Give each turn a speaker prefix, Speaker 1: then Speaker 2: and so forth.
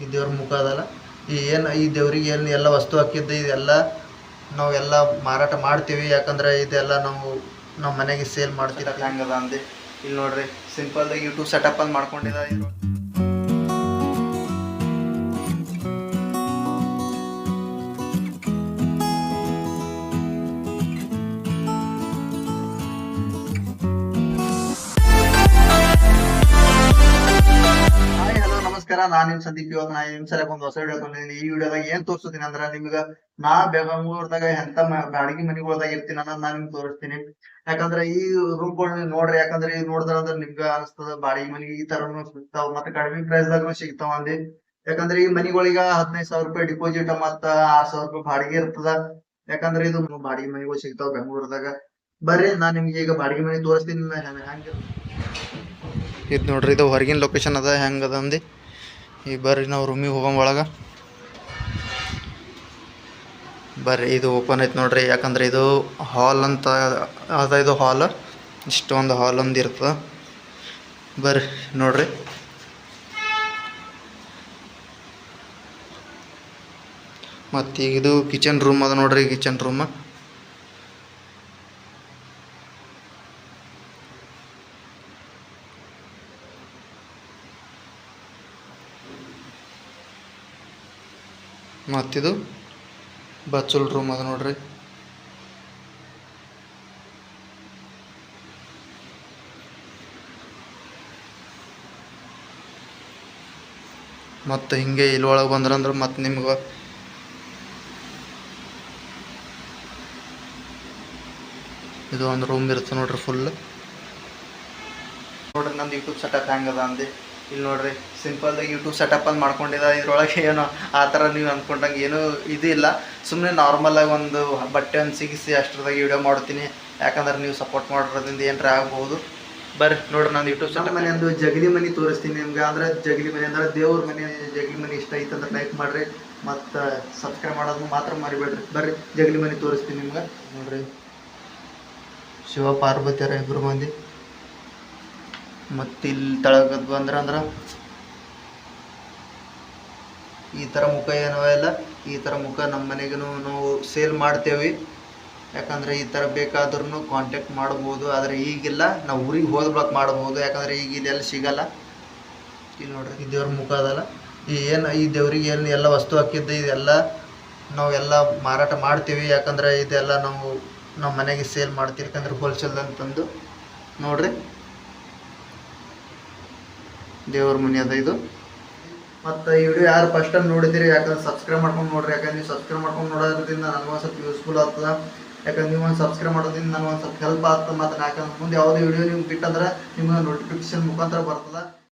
Speaker 1: ಈ ದೇವ್ರ ಮುಖ ಅದಲ್ಲ ಈ ಏನು ಈ ದೇವ್ರಿಗೆ ಏನು ಎಲ್ಲ ವಸ್ತು ಹಾಕಿದ್ದು, ಇದೆಲ್ಲ ನಾವು ಎಲ್ಲ ಮಾರಾಟ ಮಾಡ್ತೀವಿ. ಯಾಕಂದ್ರೆ ಇದೆಲ್ಲ ನಾವು ನಮ್ಮ ಮನೆಗೆ ಸೇಲ್ ಮಾಡ್ತೀವಿ. ಹೆಂಗದ ಅಂದೆ. ಇಲ್ಲಿ ನೋಡ್ರಿ ಸಿಂಪಲ್ ಯೂಟ್ಯೂಬ್ ಸೆಟಪ್ ಅಂತ ಮಾಡ್ಕೊಂಡಿದ ನಮಸ್ಕಾರ, ನಾನ್ ನಿಮ್ ಸಂದೀಪ್. ಇವಾಗ ನಾ ನಿಮ್ ಸಲ ಒಂದ್ ಹೊಸ ವಿಡಿಯೋ ಬಂದಿದ್ದೀನಿ. ಈ ವಿಡಿಯೋದಾಗ ಏನ್ ತೋರಿಸ್ತೀನಿ ಅಂದ್ರ ನಿಮ್ಗ ನಾ ಬೆಂಗಳೂರದಾಗ ಎಂತ ಬಾಡಿಗೆ ಮನೆಗಳದಾಗ ಇರ್ತೀನಿ ಅನ್ನೋದ್ ನಾ ನಿಮ್ಗೆ ತೋರಿಸ್ತೀನಿ. ಯಾಕಂದ್ರ ಈ ರೂಮ್ ರೂಮ್ಗಳನ್ನ ನೋಡ್ರಿ, ಯಾಕಂದ್ರೆ ಈ ನೋಡಿದ್ರ ಅಂದ್ರ ನಿಮ್ಗ ಅನಿಸ್ತದ ಬಾಡಿಗೆ ಮನೆಗೆ ಈ ತರನು ಸಿಗ್ತಾವ ಮತ್ತೆ ಕಡಿಮೆ ಪ್ರೈಸ್ ದಾಗ ಸಿಗ್ತಾವ ಅಂದಿ. ಯಾಕಂದ್ರೆ ಈ ಮನಿಗಳಿಗ ಹದಿನೈದು ಸಾವಿರ ರೂಪಾಯಿ ಡಿಪಾಸಿಟ್ ಮತ್ತ ಆರ್ ಸಾವಿರ ರೂಪಾಯಿ ಬಾಡಿಗೆ ಇರ್ತದ. ಯಾಕಂದ್ರೆ ಇದು ಬಾಡಿಗೆ ಮನೆಗಳು ಸಿಗ್ತಾವ ಬೆಂಗಳೂರದಾಗ. ಬರ್ರಿ, ನಾ ನಿಮ್ಗೆ ಈಗ ಬಾಡಿಗೆ ಮನೆ ತೋರಿಸ್ತೀನಿ. ಹೆಂಗ ಇದು ನೋಡ್ರಿ, ಇದು ಹೊರಗಿನ ಲೊಕೇಶನ್ ಅದ ಹೆಂಗದ ಅಂದಿ. ಈಗ ಬರ್ರಿ ನಾವು ರೂಮಿಗೆ ಹೋಗೋ ಒಳಗೆ. ಬರ್ರಿ, ಇದು ಓಪನ್ ಐತೆ ನೋಡ್ರಿ. ಯಾಕಂದ್ರೆ ಇದು ಹಾಲ್ ಅಂತ ಅದ ಇದು ಹಾಲ್ ಇಷ್ಟೊಂದು ಹಾಲ್ ಒಂದು ಇರ್ತದೆ. ಬರ್ರಿ, ನೋಡ್ರಿ. ಮತ್ತು ಇದು ಕಿಚನ್ ರೂಮ್ ಅದ ನೋಡ್ರಿ ಕಿಚನ್ ರೂಮ್ ಮತ್ತಿದು ಬಚ್ಚಲ್ ರೂಮ್ ಅದ ನೋಡ್ರಿ. ಮತ್ತು ಹಿಂಗೆ ಇಲ್ಲಿ ಒಳಗೆ ಬಂದ್ರಂದ್ರೆ ಮತ್ತೆ ನಿಮ್ಗೆ ಇದು ಒಂದು ರೂಮ್ ಇರುತ್ತೆ ನೋಡ್ರಿ ಫುಲ್ ನೋಡ್ರಿ ನಂದು ಯೂಟ್ಯೂಬ್ ಸೆಟಪ್ ಹೆಂಗದ ಅಂದೆ. ಇಲ್ಲಿ ನೋಡ್ರಿ ಸಿಂಪಲ್ ಯೂಟ್ಯೂಬ್ ಸೆಟಪ್ ಅಂತ ಮಾಡ್ಕೊಂಡಿದ್ದ ಇದ್ರೊಳಗೆ ಏನೋ ಆ ಥರ ನೀವು ಅಂದ್ಕೊಂಡಂಗೆ ಏನೂ ಇದು ಇಲ್ಲ. ಸುಮ್ಮನೆ ನಾರ್ಮಲ್ ಆಗಿ ಒಂದು ಬಟ್ಟೆ ಒಂದು ಸಿಗಿಸಿ ಅಷ್ಟರದಾಗ ವಿಡಿಯೋ ಮಾಡ್ತೀನಿ ಯಾಕಂದ್ರೆ ನೀವು ಸಪೋರ್ಟ್ ಮಾಡಿರೋದ್ರಿಂದ ಏನಾರ ಆಗ್ಬೋದು. ಬರ್ರಿ ನೋಡ್ರಿ ನಾನು ಯೂಟ್ಯೂಬ್ ಸೆಟಪ್ ಮನೆ ಒಂದು ಜಗಲಿ ಮನೆ ತೋರಿಸ್ತೀನಿ ನಿಮ್ಗೆ. ಅಂದ್ರೆ ಜಗಲಿ ಮನೆ ಅಂದ್ರೆ ದೇವ್ರ ಮನೆ ಜಗಲಿ ಮನೆ ಇಷ್ಟ ಐತೆ ಅಂದ್ರೆ ಲೈಕ್ ಮಾಡ್ರಿ. ಮತ್ತು ಸಬ್ಸ್ಕ್ರೈಬ್ ಮಾಡೋದು ಮಾತ್ರ ಮರಿಬೇಡ್ರಿ. ಬರ್ರಿ ಜಗಲಿ ಮನೆ ತೋರಿಸ್ತೀನಿ ನಿಮ್ಗೆ. ನೋಡ್ರಿ ಶಿವ ಪಾರ್ವತಿಯರ ಇಬ್ಬರು ಮಂದಿ. ಮತ್ತು ಇಲ್ಲಿ ತಳಗದ್ ಬಂದ್ರ ಅಂದ್ರೆ ಈ ಥರ ಮುಖ ಏನವ ಇಲ್ಲ. ಈ ಥರ ಮುಖ ನಮ್ಮ ಮನೆಗೂ ನಾವು ಸೇಲ್ ಮಾಡ್ತೇವೆ. ಯಾಕಂದ್ರೆ ಈ ಥರ ಬೇಕಾದ್ರೂ ಕಾಂಟ್ಯಾಕ್ಟ್ ಮಾಡ್ಬೋದು. ಆದರೆ ಈಗಿಲ್ಲ, ನಾವು ಊರಿಗೆ ಹೋದ ಬ್ಲಾಕ್ ಮಾಡ್ಬೋದು. ಯಾಕಂದ್ರೆ ಈಗ ಇದೆಲ್ಲ ಸಿಗಲ್ಲ. ಇಲ್ಲಿ ನೋಡ್ರಿ, ಈ ದೇವ್ರ ಮುಖ ಅದಲ್ಲ. ಈ ಏನು, ಈ ದೇವ್ರಿಗೆ ಏನು, ಎಲ್ಲ ವಸ್ತು ಹಾಕಿದ್ದು ಇದೆಲ್ಲ ನಾವು ಎಲ್ಲ ಮಾರಾಟ ಮಾಡ್ತೀವಿ. ಯಾಕಂದ್ರೆ ಇದೆಲ್ಲ ನಾವು ನಮ್ಮ ಮನೆಗೆ ಸೇಲ್ ಮಾಡ್ತೀವಿ ಯಾಕಂದ್ರೆ ಹೋಲ್ಸೇಲ್ ಅಂತಂದು ನೋಡ್ರಿ. ದೇವ್ರ ಮನೆ ಅದ ಇದು. ಮತ್ತು ಈ ವಿಡಿಯೋ ಯಾರು ಫಸ್ಟ್ ಟೈಮ್ ನೋಡಿದಿರಿ, ಯಾಕಂದ್ರೆ ಸಬ್ಸ್ಕ್ರೈಬ್ ಮಾಡ್ಕೊಂಡು ನೋಡ್ರಿ. ಯಾಕಂದ್ರೆ ನೀವು ಸಬ್ಸ್ಕ್ರೈಬ್ ಮಾಡ್ಕೊಂಡು ನೋಡೋದ್ರಿಂದ ನನಗೂ ಒಂದು ಸ್ವಲ್ಪ ಯೂಸ್ಫುಲ್ ಆಗ್ತದ. ಯಾಕಂದ್ರೆ ನೀವು ಒಂದು ಸಬ್ಸ್ಕ್ರೈಬ್ ಮಾಡೋದ್ರಿಂದ ನನಗೆ ಸ್ವಲ್ಪ ಹೆಲ್ಪ್ ಆಗ್ತದೆ. ಮತ್ತು ಯಾಕಂದ್ರೆ ಮುಂದೆ ಯಾವುದೇ ವಿಡಿಯೋ ನಿಮ್ಗೆ ಬಿಟ್ಟಂದ್ರೆ ನಿಮ್ಗೆ ನೋಟಿಫಿಕೇಶನ್ ಮುಖಾಂತರ ಬರ್ತದೆ.